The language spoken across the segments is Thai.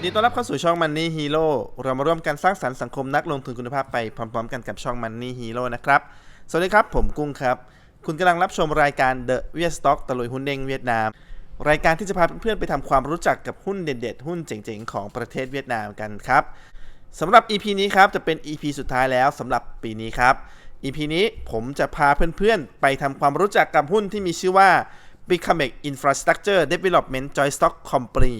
นดีต้อนรับเข้าสู่ช่อง Money Hero เรามาร่วมกันสร้างสรรค์สังคมนักลงทุนคุณภาพไปพร้อมๆ กันกับช่อง Money Hero นะครับ สวัสดีครับ ผมกุ้งครับ คุณกำลังรับชมรายการ The v i e t Stock ตะลุยหุ้นเด้งเวียดนาม รายการที่จะพาเพื่อนๆไปทำความรู้จักกับหุ้นเด็ดๆ หุ้นเจ๋งๆ ของประเทศเวียดนามกันครับสำหรับ EP นี้ครับจะเป็น EP สุดท้ายแล้วสำหรับปีนี้ครับ EP นี้ผมจะพาเพื่อนๆ ไปทำความรู้จักกับหุ้นที่มีชื่อว่า b i c a m e c Infrastructure Development Joint Stock Company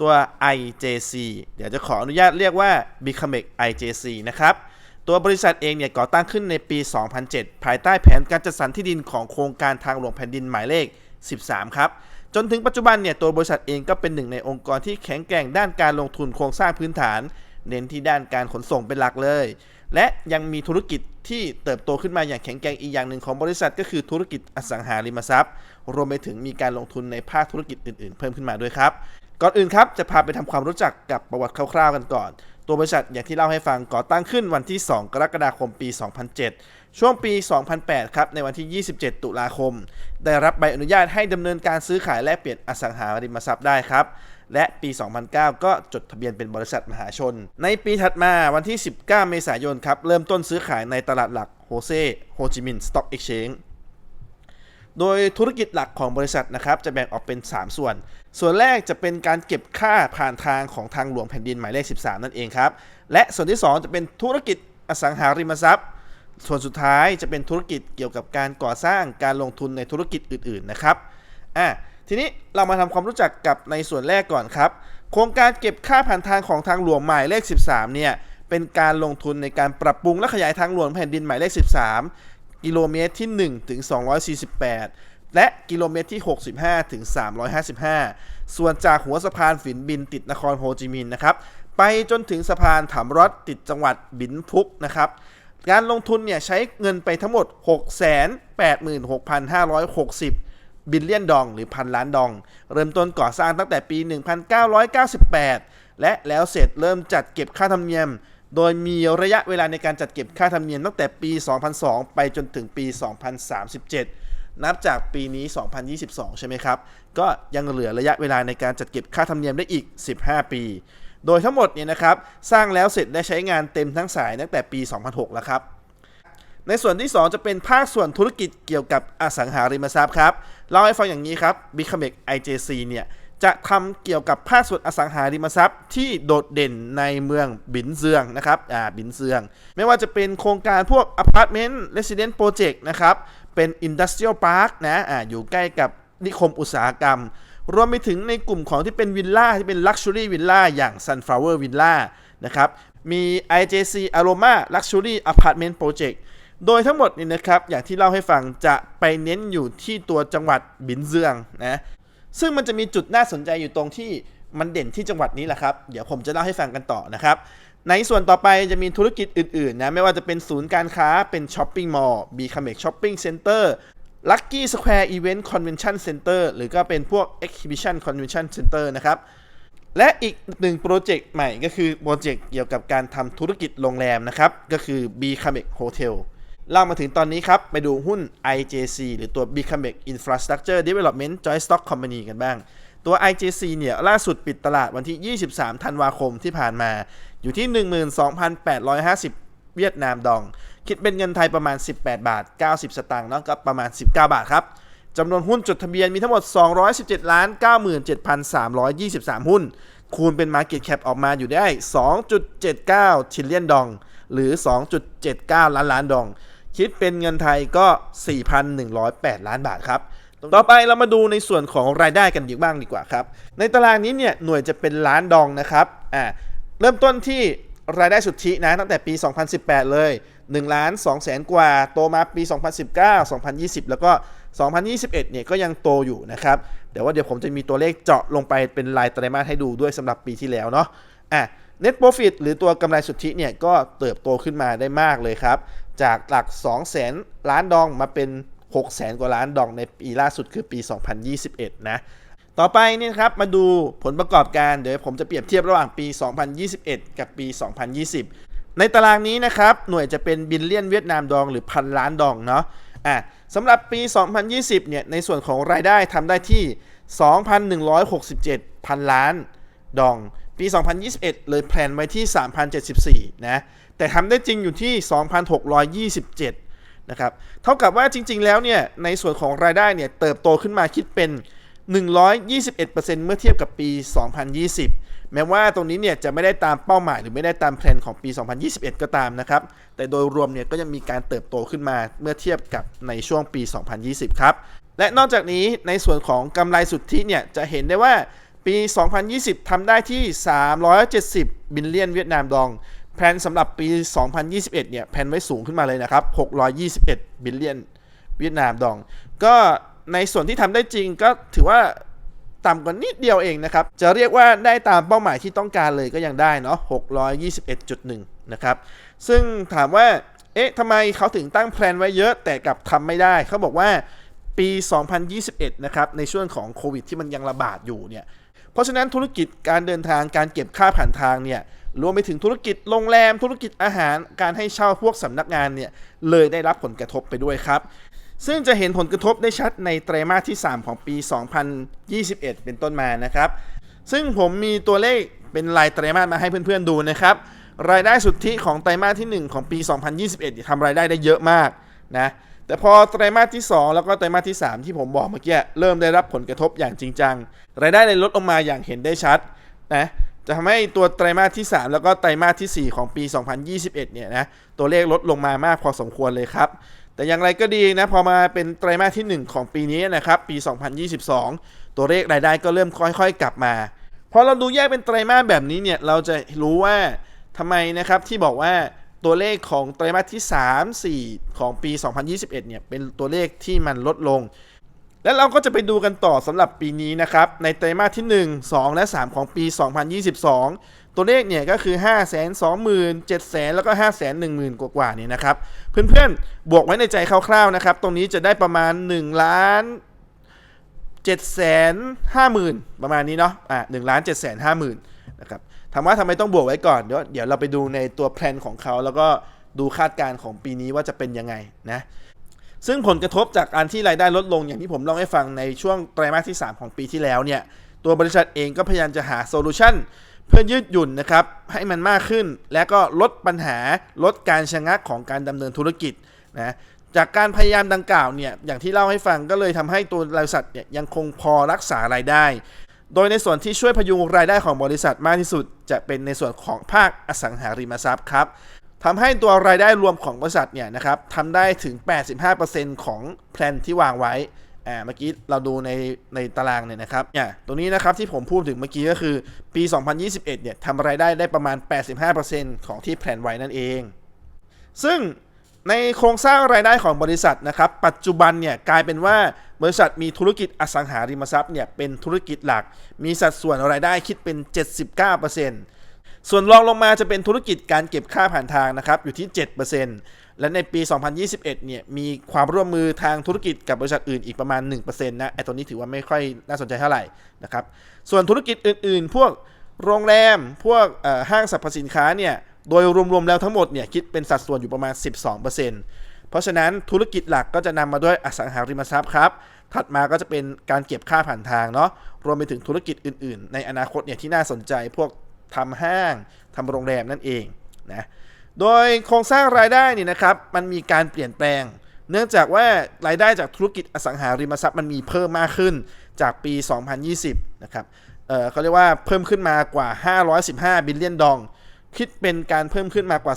ตัว IJC เดี๋ยวจะขออนุญาตเรียกว่า b i c a m e c IJC นะครับ ตัวบริษัทเองเนี่ยก่อตั้งขึ้นในปี 2007 ภายใต้แผนการจัดสรรที่ดินของโครงการทางหลวงแผ่นดินหมายเลข 13 ครับ จนถึงปัจจุบันเนี่ยตัวบริษัทเองก็เป็นหนึ่งในองค์กรที่แข็งแกร่งด้านการลงทุนโครงสร้างพื้นฐาน เน้นที่ด้านการขนส่งเป็นหลักเลย และยังมีธุรกิจที่เติบโตขึ้นมาอย่างแข็งแกร่งอีกอย่างหนึ่งของบริษัทก็คือธุรกิจอสังหาริมทรัพย์ รวมไปถึงมีการลงทุนในภาคธุรกิจอื่น ๆ เพิ่มขึ้นมาด้วยครับ ก่อนอื่นครับจะพาไปทำความรู้จักกับประวัติคร่าวๆกันก่อน ตัวบริษัทอย่างที่เล่าให้ฟังก่อตั้งขึ้นวันที่ 2 กรกฎาคมปี 2007 ช่วงปี 2008 ครับในวันที่ 27 ตุลาคม ได้รับใบอนุญาตให้ดำเนินการซื้อขายและเปลี่ยนอสังหาริมทรัพย์ได้ครับและปี 2009 ก็จดทะเบียนเป็นบริษัทมหาชน ในปีถัดมาวันที่ 19 เมษายนครับ เริ่มต้นซื้อขายในตลาดหลักโฮเซโฮจิมินห์สต็อกเอ็กชแนนโดยธุรกิจหลักของบริษัทนะครับ จะแบ่งออกเป็น 3 ส่วน ส่วนแรกจะเป็นการเก็บค่าผ่านทางของทางหลวงแผ่นดินหมายเลข 13 นั่นเองครับ และส่วนที่ 2 จะเป็นธุรกิจอสังหาริมทรัพย์ ส่วนสุดท้ายจะเป็นธุรกิจเกี่ยวกับการก่อสร้างการลงทุนในธุรกิจอื่นๆนะครับอะทีนี้เรามาทำความรู้จักกับในส่วนแรกก่อนครับ โครงการเก็บค่าผ่านทางของทางหลวงหมายเลข 13 เนี่ยเป็นการลงทุนในการปรับปรุงและขยายทางหลวงแผ่นดินหมายเลข 13 กิโลเมตรที่ 1 ถึง 248 และกิโลเมตรที่ 65 ถึง 355 ส่วนจากหัวสะพานฝินบินติดนครโฮจิมินห์นะครับ ไปจนถึงสะพานถามรถติดจังหวัดบินพุกนะครับ การลงทุนเนี่ยใช้เงินไปทั้งหมด 686,560 บิลเลียนดองหรือพันล้านดอง เริ่มต้นก่อสร้างตั้งแต่ปี 1998 และแล้วเสร็จเริ่มจัดเก็บค่าธรรมเนียม โดยมีระยะเวลาในการจัดเก็บค่าธรรมเนียมตั้งแต่ปี 2002 ไปจนถึงปี 2037 นับจากปีนี้ 2022 ใช่ไหมครับ ก็ยังเหลือระยะเวลาในการจัดเก็บค่าธรรมเนียมได้อีก 15 ปี โดยทั้งหมดเนี่ยนะครับ สร้างแล้วเสร็จและใช้งานเต็มทั้งสายตั้งแต่ปี 2006 แล้วครับ ในส่วนที่ 2 จะเป็นภาคส่วนธุรกิจเกี่ยวกับอสังหาริมทรัพย์ครับ เล่าให้ฟังอย่างนี้ครับ b i c a m e c IJC เนี่ยจะทำเกี่ยวกับภาคส่วนอสังหาริมทรัพย์ที่โดดเด่นในเมืองบินเซียงนะครับ อ่า บินเซียง ไม่ว่าจะเป็นโครงการพวกอพาร์ตเมนต์เรสซิเดนต์โปรเจกต์นะครับ เป็นอินดัสเทรียลพาร์คนะอ่าอยู่ใกล้กับนิคมอุตสาหกรรม รวมไปถึงในกลุ่มของที่เป็นวิลล่าที่เป็นลักชัวรี่วิลล่าอย่าง Sunflower Villa นะครับมี IJC Aroma Luxury Apartment Project โดยทั้งหมดนี่นะครับอย่างที่เล่าให้ฟังจะไปเน้นอยู่ที่ตัวจังหวัดบินเซียงนะซึ่งมันจะมีจุดน่าสนใจอยู่ตรงที่มันเด่นที่จังหวัดนี้แหละครับ เดี๋ยวผมจะเล่าให้ฟังกันต่อนะครับ ในส่วนต่อไปจะมีธุรกิจอื่นๆนะไม่ว่าจะเป็นศูนย์การค้าเป็นช้อปปิ้งมอลล์บีคาเมกช้อปปิ้งเซ็นเตอร์ Lucky Square Event Convention Center หรือก็เป็นพวก Exhibition Convention Center นะครับ และอีกหนึ่งโปรเจกต์ใหม่ก็คือโปรเจกต์เกี่ยวกับการทำธุรกิจโรงแรมนะครับ ก็คือ b c a m e c Hotel เล่ามาถึงตอนนี้ครับ ไปดูหุ้น IJC หรือตัว b c a m e c Infrastructure Development Joint Stock Company กันบ้าง ตัว IJC เนี่ยล่าสุดปิดตลาดวันที่ 23 ธันวาคมที่ผ่านมาอยู่ที่ 12,850 เวียดนามดอง คิดเป็นเงินไทยประมาณ 18 บาท 90 สตางค์เนาะก็ประมาณ 19 บาทครับจำนวนหุ้นจดทะเบียนมีทั้งหมด 217ล้าน97,323 หุ้น คูณเป็น Market Cap ออกมาอยู่ได้ 2.79ทิลเลียนดอง หรือ 2.79 ล้านล้านดอง คิดเป็นเงินไทยก็ 4,108 ล้านบาทครับ ต่อไปเรามาดูในส่วนของรายได้กันดีบ้างดีกว่าครับ ในตารางนี้เนี่ยหน่วยจะเป็นล้านดองนะครับอ่าเริ่มต้นที่รายได้สุทธินะตั้งแต่ปี 2018 เลย1ล้าน2แสนกว่า โตมาปี 2019 2020 แล้วก็ 2021 เนี่ยก็ยังโตอยู่นะครับเดี๋ยวว่าเดี๋ยวผมจะมีตัวเลขเจาะลงไปเป็นรายไตรมาสให้ดูด้วยสำหรับปีที่แล้วเนาะอะ Net Profit หรือตัวกำไรสุทธิเนี่ยก็เติบโตขึ้นมาได้มากเลยครับ จากหลัก2แสนล้านดองมาเป็น 6แสนกว่าล้านดองในปีล่าสุดคือปี 2021 นะ ต่อไปเนี่ยครับมาดูผลประกอบการ เดี๋ยวผมจะเปรียบเทียบระหว่างปี 2021 กับปี 2020 ในตารางนี้นะครับ หน่วยจะเป็นบิลเลียนเวียดนามดองหรือพันล้านดองเนาะ อะสำหรับปี 2020 เนี่ย ในส่วนของรายได้ทำได้ที่ 2,167พันล้านดอง ปี 2021 เลยแพลนไว้ที่ 3,074 นะ แต่ทำได้จริงอยู่ที่ 2,627 นะครับเท่ากับว่าจริง ๆ แล้วเนี่ยในส่วนของรายได้เนี่ยเติบโตขึ้นมาคิดเป็น 121%เมื่อเทียบกับปี 2020 แม้ว่าตรงนี้เนี่ยจะไม่ได้ตามเป้าหมายหรือไม่ได้ตามแผนของปี 2021 ก็ตามนะครับ แต่โดยรวมเนี่ยก็ยังมีการเติบโตขึ้นมาเมื่อเทียบกับในช่วงปี 2020 ครับ และนอกจากนี้ในส่วนของกำไรสุทธิเนี่ยจะเห็นได้ว่าปี 2020 ทำได้ที่ 370 บิลเลียนเวียดนามดอง แผนสำหรับปี 2021 เนี่ย แผนไว้สูงขึ้นมาเลยนะครับ 621 บิลเลียนเวียดนามดอง ก็ในส่วนที่ทำได้จริงก็ถือว่าต่ำกว่านิดเดียวเองนะครับ จะเรียกว่าได้ตามเป้าหมายที่ต้องการเลยก็ยังได้เนาะ 621.1 นะครับ ซึ่งถามว่า เอ๊ะทำไมเขาถึงตั้งแพลนไว้เยอะแต่กลับทำไม่ได้ เขาบอกว่าปี 2021 นะครับ ในช่วงของโควิดที่มันยังระบาดอยู่เนี่ย เพราะฉะนั้นธุรกิจการเดินทางการเก็บค่าผ่านทางเนี่ย รวมไปถึงธุรกิจโรงแรม ธุรกิจอาหารการให้เช่าพวกสำนักงานเนี่ยเลยได้รับผลกระทบไปด้วยครับ ซึ่งจะเห็นผลกระทบได้ชัดในไตรมาสที่ 3 ของปี 2021 เป็นต้นมานะครับ ซึ่งผมมีตัวเลขเป็นรายไตรมาสมาให้เพื่อนๆดูนะครับ รายได้สุทธิของไตรมาสที่ 1 ของปี 2021เนี่ทำรายได้ได้เยอะมากนะแต่พอไตรมาสที่ 2 แล้วก็ไตรมาสที่ 3 ที่ผมบอกเมื่อกี้เริ่มได้รับผลกระทบอย่างจริงจังรายได้เลยลดลงมาอย่างเห็นได้ชัดนะ จะทำให้ตัวไตรมาสที่ 3 แล้วก็ไตรมาสที่ 4 ของปี 2021 เนี่ยนะตัวเลขลดลงมามากพอสมควรเลยครับ แต่อย่างไรก็ดีนะพอมาเป็นไตรมาสที่ 1 ของปีนี้นะครับปี 2022 ตัวเลขรายได้ก็เริ่มค่อยๆ กลับมาพอเราดูแยกเป็นไตรมาสแบบนี้เนี่ยเราจะรู้ว่าทำไมนะครับที่บอกว่าตัวเลขของไตรมาสที่ 3 4 ของปี 2021 เนี่ยเป็นตัวเลขที่มันลดลง และเราก็จะไปดูกันต่อสำหรับปีนี้นะครับ ในไตรมาสที่ 1 2 และ 3 ของปี 2022 ตัวเลขเนี่ยก็คือ 5 2 0 0 0 0 7 0 0 0แล้วก็ 5 1 0 0 0 0 กว่าๆเนี่ยนะครับ เพื่อนๆ บวกไว้ในใจคร่าวๆนะครับ ตรงนี้จะได้ประมาณ 1 ล้าน7แสน5หมื่นประมาณนี้เนาะอะ1ล้าน7แสน5หมื่นนะครับถามว่าทำไมต้องบวกไว้ก่อนเดี๋ยวเดี๋ยวเราไปดูในตัวแพลนของเขาแล้วก็ดูคาดการณ์ของปีนี้ว่าจะเป็นยังไงนะ ซึ่งผลกระทบจากการที่รายได้ลดลงอย่างที่ผมเล่าให้ฟังในช่วงไตรมาสที่ 3 ของปีที่แล้วเนี่ย ตัวบริษัทเองก็พยายามจะหาโซลูชันเพื่อยืดหยุ่นนะครับ ให้มันมากขึ้น และก็ลดปัญหาลดการชะงักของการดำเนินธุรกิจนะจากการพยายามดังกล่าวเนี่ยอย่างที่เล่าให้ฟังก็เลยทำให้ตัวบริษัทเนี่ยยังคงพอรักษารายได้ โดยในส่วนที่ช่วยพยุงรายได้ของบริษัทมากที่สุด จะเป็นในส่วนของภาคอสังหาริมทรัพย์ครับ ทำให้ตัวรายได้รวมของบริษัทเนี่ยนะครับทำได้ถึง 85%ของแพลนที่วางไว้อ่าเมื่อกี้เราดูในในตารางเนี่ยนะครับเนี่ยตรงนี้นะครับที่ผมพูดถึงเมื่อกี้ก็คือปี 2021 เนี่ยทำรายได้ได้ประมาณ 85%ของที่แพลนไว้นั่นเอง ซึ่งในโครงสร้างรายได้ของบริษัทนะครับปัจจุบันเนี่ยกลายเป็นว่าบริษัทมีธุรกิจอสังหาริมทรัพย์เนี่ยเป็นธุรกิจหลัก มีสัดส่วนรายได้คิดเป็น 79% ส่วนรองลงมาจะเป็นธุรกิจการเก็บค่าผ่านทางนะครับอยู่ที่ 7%และในปี 2021 เนี่ยมีความร่วมมือทางธุรกิจกับบริษัทอื่นอีกประมาณ 1%นะไอตัวนี้ถือว่าไม่ค่อยน่าสนใจเท่าไหร่นะครับส่วนธุรกิจอื่น ๆ พวกโรงแรมพวกห้างสรรพสินค้าเนี่ยโดยรวม ๆ แล้วทั้งหมดเนี่ยคิดเป็นสัดส่วนอยู่ประมาณ 12%เพราะฉะนั้นธุรกิจหลักก็จะนำมาด้วยอสังหาริมทรัพย์ครับ ถัดมาก็จะเป็นการเก็บค่าผ่านทางเนาะ รวมไปถึงธุรกิจอื่น ๆ ในอนาคตเนี่ยที่น่าสนใจพวก ทำห้างทำโรงแรมนั่นเองนะโดยโครงสร้างรายได้นี่นะครับมันมีการเปลี่ยนแปลง เนื่องจากว่ารายได้จากธุรกิจอสังหาริมทรัพย์มันมีเพิ่มมากขึ้นจากปี 2020 นะครับเเขาเรียกว่าเพิ่มขึ้นมากว่า 515 บิลเลียนดอง คิดเป็นการเพิ่มขึ้นมากว่า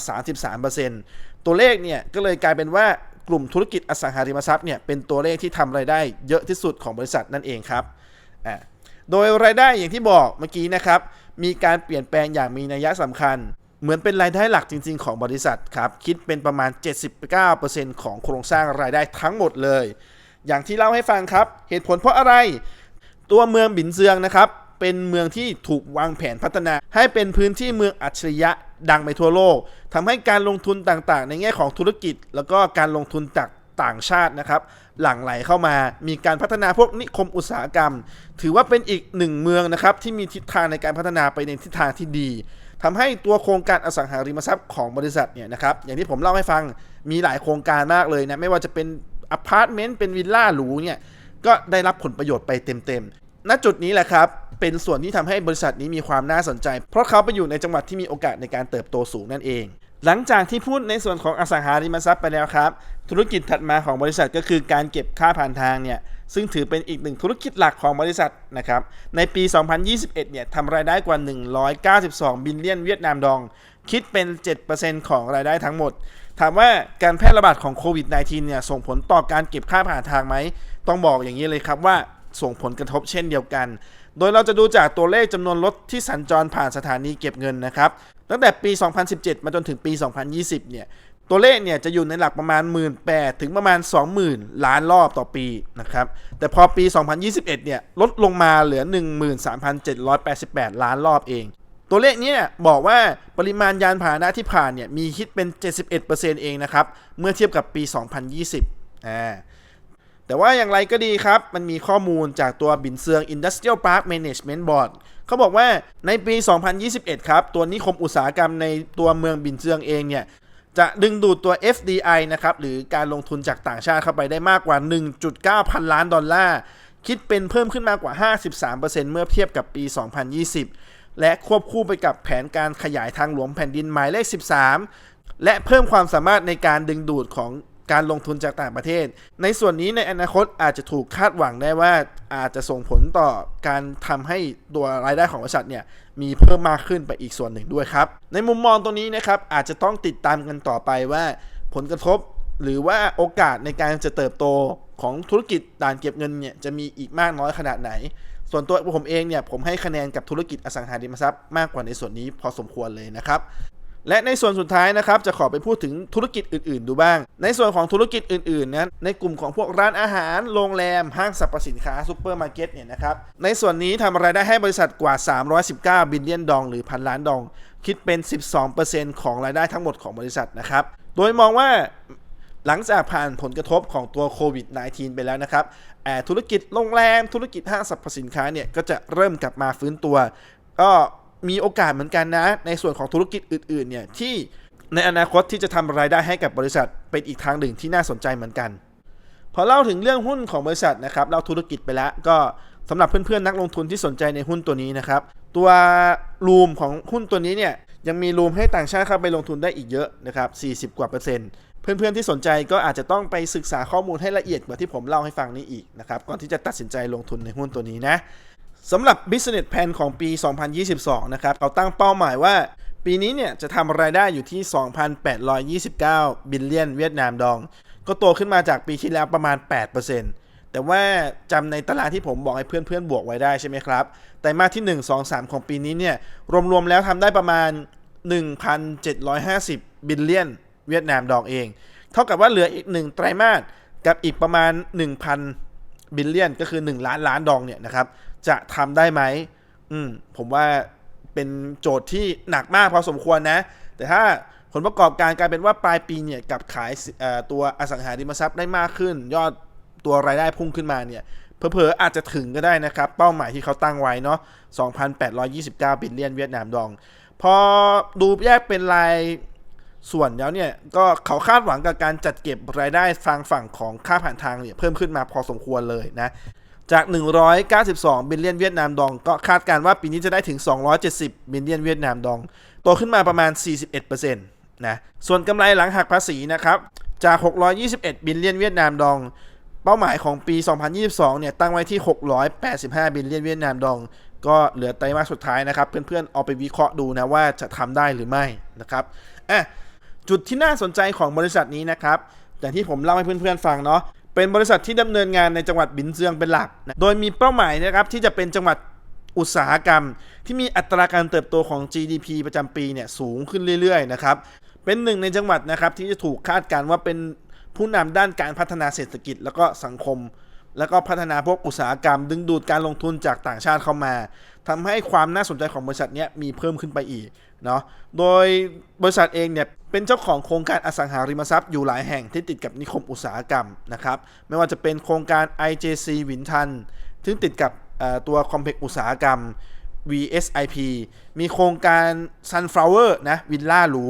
33%ตัวเลขเนี่ยก็เลยกลายเป็นว่ากลุ่มธุรกิจอสังหาริมทรัพย์เนี่ยเป็นตัวเลขที่ทำรายได้เยอะที่สุดของบริษัทนั่นเองครับ โดยรายได้อย่างที่บอกเมื่อกี้นะครับ มีการเปลี่ยนแปลงอย่างมีนัยสำคัญ เหมือนเป็นรายได้หลักจริง ๆ ของบริษัทครับ คิดเป็นประมาณ 79%ของโครงสร้างรายได้ทั้งหมดเลย อย่างที่เล่าให้ฟังครับ เหตุผลเพราะอะไร ตัวเมืองบินเซียงนะครับ เป็นเมืองที่ถูกวางแผนพัฒนา ให้เป็นพื้นที่เมืองอัจฉริยะดังไปทั่วโลกทำให้การลงทุนต่างๆ ในแง่ของธุรกิจ แล้วก็การลงทุนจาก ต่างชาตินะครับ หลั่งไหลเข้ามามีการพัฒนาพวกนิคมอุตสาหกรรม ถือว่าเป็นอีกหนึ่งเมืองนะครับที่มีทิศทางในการพัฒนาไปในทิศทางที่ดีทำให้ตัวโครงการอสังหาริมทรัพย์ของบริษัทเนี่ยนะครับอย่างที่ผมเล่าให้ฟังมีหลายโครงการมากเลยนะไม่ว่าจะเป็นอพาร์ตเมนต์เป็นวิลล่าหรูเนี่ยก็ได้รับผลประโยชน์ไปเต็มๆ ณ จุดนี้แหละครับ เป็นส่วนที่ทำให้บริษัทนี้มีความน่าสนใจ เพราะเขาไปอยู่ในจังหวัดที่มีโอกาสในการเติบโตสูงนั่นเอง หลังจากที่พูดในส่วนของอสังหาริมทรัพย์ไปแล้วครับ ธุรกิจถัดมาของบริษัทก็คือการเก็บค่าผ่านทางเนี่ยซึ่งถือเป็นอีกหนึ่งธุรกิจหลักของบริษัทนะครับในปี 2021 เนี่ยทำรายได้กว่า 192 บิลเลียนเวียดนามดอง คิดเป็น 7%ของรายได้ทั้งหมด ถามว่าการแพร่ระบาดของโควิด -19 เนี่ยส่งผลต่อการเก็บค่าผ่านทางไหม ต้องบอกอย่างนี้เลยครับว่าส่งผลกระทบเช่นเดียวกัน โดยเราจะดูจากตัวเลขจำนวนรถที่สัญจรผ่านสถานีเก็บเงินนะครับ ตั้งแต่ปี 2017 มาจนถึงปี 2020 เนี่ย ตัวเลขเนี่ยจะอยู่ในหลักประมาณ 1 8 0 0 0ถึงประมาณ 20,000 ล้านรอบต่อปีนะครับ แต่พอปี 2021 เนี่ยลดลงมาเหลือ 13,788 ล้านรอบเอง ตัวเลขเนี้บอกว่าปริมาณยานพาหนะที่ผ่านเนี่ยมีคิดเป็น 71%เองนะครับ เมื่อเทียบกับปี 2020 อ่า แต่ว่าอย่างไรก็ดีครับ มันมีข้อมูลจากตัวบินเซียง Industrial Park Management Board เขาบอกว่าในปี 2021 ครับ ตัวนิคมอุตสาหกรรมในตัวเมืองบินเซียงเองเนี่ย จะดึงดูดตัว FDI นะครับ หรือการลงทุนจากต่างชาติเข้าไปได้มากกว่า 1.9 พันล้านดอลลาร์ คิดเป็นเพิ่มขึ้นมากกว่า 53%เมื่อเทียบกับปี 2020 และควบคู่ไปกับแผนการขยายทางหลวงแผ่นดินหมายเลข 13 และเพิ่มความสามารถในการดึงดูดของ การลงทุนจากต่างประเทศ ในส่วนนี้ในอนาคตอาจจะถูกคาดหวังได้ว่าอาจจะส่งผลต่อการทำให้ตัวรายได้ของบริษัทเนี่ยมีเพิ่มมากขึ้นไปอีกส่วนหนึ่งด้วยครับ ในมุมมองตรงนี้นะครับอาจจะต้องติดตามกันต่อไปว่า ผลกระทบหรือว่าโอกาสในการจะเติบโตของธุรกิจด่านเก็บเงินเนี่ยจะมีอีกมากน้อยขนาดไหน ส่วนตัวผมเองเนี่ยผมให้คะแนนกับธุรกิจอสังหาริมทรัพย์มากกว่าในส่วนนี้พอสมควรเลยนะครับ และในส่วนสุดท้ายนะครับจะขอไปพูดถึงธุรกิจอื่น ๆ ดูบ้าง ในส่วนของธุรกิจอื่น ๆ นั้น ในกลุ่มของพวกร้านอาหาร โรงแรม ห้างสรรพสินค้าซูเปอร์มาร์เก็ตเนี่ยนะครับ ในส่วนนี้ทำรายได้ให้บริษัทกว่า 319 บิลเลียนดองหรือพันล้านดอง คิดเป็น 12%ของรายได้ทั้งหมดของบริษัทนะครับ โดยมองว่าหลังจากผ่านผลกระทบของตัวโควิด -19 ไปแล้วนะครับแอบธุรกิจโรงแรม ธุรกิจห้างสรรพสินค้าเนี่ยก็จะเริ่มกลับมาฟื้นตัว ก็ มีโอกาสเหมือนกันนะ ในส่วนของธุรกิจอื่นๆเนี่ยที่ในอนาคตที่จะทำรายได้ให้กับบริษัทเป็นอีกทางหนึ่งที่น่าสนใจเหมือนกัน พอเล่าถึงเรื่องหุ้นของบริษัทนะครับเล่าธุรกิจไปแล้วก็สำหรับเพื่อนๆนักลงทุนที่สนใจในหุ้นตัวนี้นะครับ ตัวรูมของหุ้นตัวนี้เนี่ยยังมีรูมให้ต่างชาติเข้าไปลงทุนได้อีกเยอะนะครับ 40 กว่าเปอร์เซ็นต์เพื่อนๆที่สนใจก็อาจจะต้องไปศึกษาข้อมูลให้ละเอียดกว่าที่ผมเล่าให้ฟังนี้อีกนะครับก่อนที่จะตัดสินใจลงทุนในหุ้นตัวนี้นะ สำหรับ business plan ของปี 2022 นะครับเราตั้งเป้าหมายว่า ปีนี้เนี่ยจะทำรายได้อยู่ที่ 2,829 บิลเลียนเวียดนามดอง ก็โตขึ้นมาจากปีที่แล้วประมาณ 8%แต่ว่าจำในตารางที่ผมบอกให้เพื่อนๆ บวกไว้ได้ใช่ไหมครับแต่มาที่ 1 2 3 ของปีนี้เนี่ยรวมๆ แล้วทำได้ประมาณ 1,750 บิลเลียนเวียดนามดองเอง เท่ากับว่าเหลืออีก 1 ไตรมาสกับอีกประมาณ 1,000 บิลเลียนก็คือ 1 ล้านล้านดองเนี่ยนะครับ จะทำได้ไหมอืมผมว่าเป็นโจทย์ที่หนักมากพอสมควรนะ แต่ถ้าผลประกอบการกลายเป็นว่าปลายปีเนี่ยกลับขายตัวอสังหาริมทรัพย์ได้มากขึ้น ยอดตัวรายได้พุ่งขึ้นมาเนี่ยเผลอๆอาจจะถึงก็ได้นะครับ เป้าหมายที่เขาตั้งไว้เนาะ 2,829 บิลเลียนเวียดนามดอง พอดูแยกเป็นรายส่วนแล้วเนี่ย ก็เขาคาดหวังกับการจัดเก็บรายได้ทางฝั่งของค่าผ่านทางเนี่ยเพิ่มขึ้นมาพอสมควรเลยนะ จาก 192 บิลเลียนเวียดนามดอง ก็คาดการณ์ว่าปีนี้จะได้ถึง 270 บิลเลียนเวียดนามดอง โตขึ้นมาประมาณ 41%นะ ส่วนกำไรหลังหักภาษีนะครับ จาก 621 บิลเลียนเวียดนามดอง เป้าหมายของปี 2022 เนี่ย ตั้งไว้ที่ 685 บิลเลียนเวียดนามดอง ก็เหลือไตรมาสสุดท้ายนะครับ เพื่อนๆ เอาไปวิเคราะห์ดูนะว่าจะทำได้หรือไม่นะครับ อะ จุดที่น่าสนใจของบริษัทนี้นะครับ อย่างที่ผมเล่าให้เพื่อนๆ ฟังเนาะ เป็นบริษัทที่ดำเนินงานในจังหวัดบินเซียงเป็นหลักนะโดยมีเป้าหมายนะครับที่จะเป็นจังหวัดอุตสาหกรรม ที่มีอัตราการเติบโตของ GDP ประจำปีเนี่ยสูงขึ้นเรื่อยๆนะครับ เป็นหนึ่งในจังหวัดนะครับที่จะถูกคาดการณ์ว่าเป็นผู้นำด้านการพัฒนาเศรษฐกิจแล้วก็สังคม แล้วก็พัฒนาพวกอุตสาหกรรม ดึงดูดการลงทุนจากต่างชาติเข้ามาทำให้ความน่าสนใจของบริษัทเนี้ยมีเพิ่มขึ้นไปอีกเนาะ โดยบริษัทเองเนี่ย เป็นเจ้าของโครงการอสังหาริมทรัพย์อยู่หลายแห่งที่ติดกับนิคมอุตสาหกรรมนะครับ ไม่ว่าจะเป็นโครงการ IJC วินทันซึ่งติดกับตัวคอมเพล็กซ์อุตสาหกรรม VSIP มีโครงการ Sunflower นะวิลล่าหรู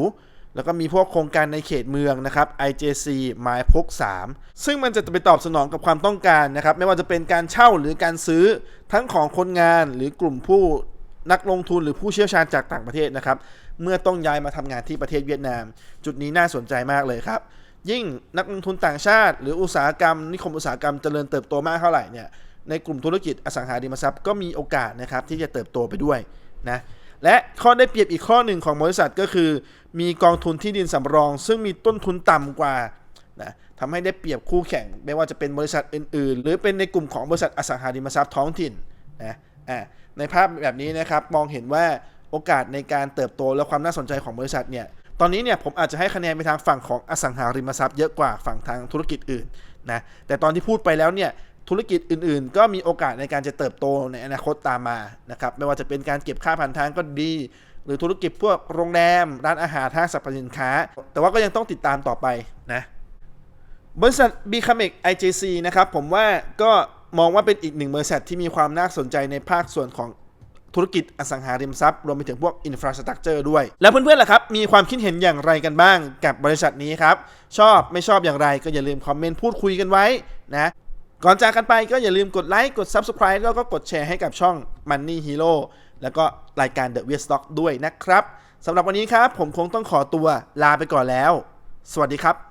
แล้วก็มีพวกโครงการในเขตเมืองนะครับ IJC หมายพก 3 ซึ่งมันจะไปตอบสนองกับความต้องการนะครับ ไม่ว่าจะเป็นการเช่าหรือการซื้อทั้งของคนงานหรือกลุ่มผู้ นักลงทุนหรือผู้เชี่ยวชาญจากต่างประเทศนะครับ เมื่อต้องย้ายมาทำงานที่ประเทศเวียดนาม จุดนี้น่าสนใจมากเลยครับ ยิ่งนักลงทุนต่างชาติ หรืออุตสาหกรรม นิคมอุตสาหกรรมเจริญเติบโตมากเท่าไหร่เนี่ยในกลุ่มธุรกิจอสังหาริมทรัพย์ก็มีโอกาสนะครับที่จะเติบโตไปด้วยนะและข้อได้เปรียบอีกข้อหนึ่งของบริษัทก็คือ มีกองทุนที่ดินสำรอง ซึ่งมีต้นทุนต่ำกว่านะทำให้ได้เปรียบคู่แข่ง ไม่ว่าจะเป็นบริษัทอื่น ๆ หรือเป็นในกลุ่มของบริษัทอสังหาริมทรัพย์ท้องถิ่นนะอ่า ในภาพแบบนี้นะครับมองเห็นว่าโอกาสในการเติบโตและความน่าสนใจของบริษัทเนี่ยตอนนี้เนี่ยผมอาจจะให้คะแนนไปทางฝั่งของอสังหาริมทรัพย์เยอะกว่าฝั่งทางธุรกิจอื่นนะแต่ตอนที่พูดไปแล้วเนี่ยธุรกิจอื่นๆ ก็มีโอกาสในการจะเติบโตในอนาคตตามมานะครับไม่ว่าจะเป็นการเก็บค่าผ่านทางก็ดี หรือธุรกิจพวกโรงแรม ร้านอาหารห้างสรรพสินค้า แต่ว่าก็ยังต้องติดตามต่อไปนะบริษัท b c o m e x IJC นะครับผมว่าก็ มองว่าเป็นอีกหนึ่งบริษัทที่มีความน่าสนใจในภาคส่วนของธุรกิจอสังหาริมทรัพย์รวมไปถึงพวกอินฟราสตรักเจอร์ด้วย แล้วเพื่อนๆล่ะครับ มีความคิดเห็นอย่างไรกันบ้างกับบริษัทนี้ครับ ชอบไม่ชอบอย่างไรก็อย่าลืมคอมเมนต์พูดคุยกันไว้นะก่อนจากกันไปก็อย่าลืมกดไลค์กด Subscribe แล้วก็กดแชร์ให้กับช่อง Money Hero แล้วก็รายการ The w e s t Stock ด้วยนะครับสำหรับวันนี้ครับ ผมคงต้องขอตัวลาไปก่อนแล้ว สวัสดีครับ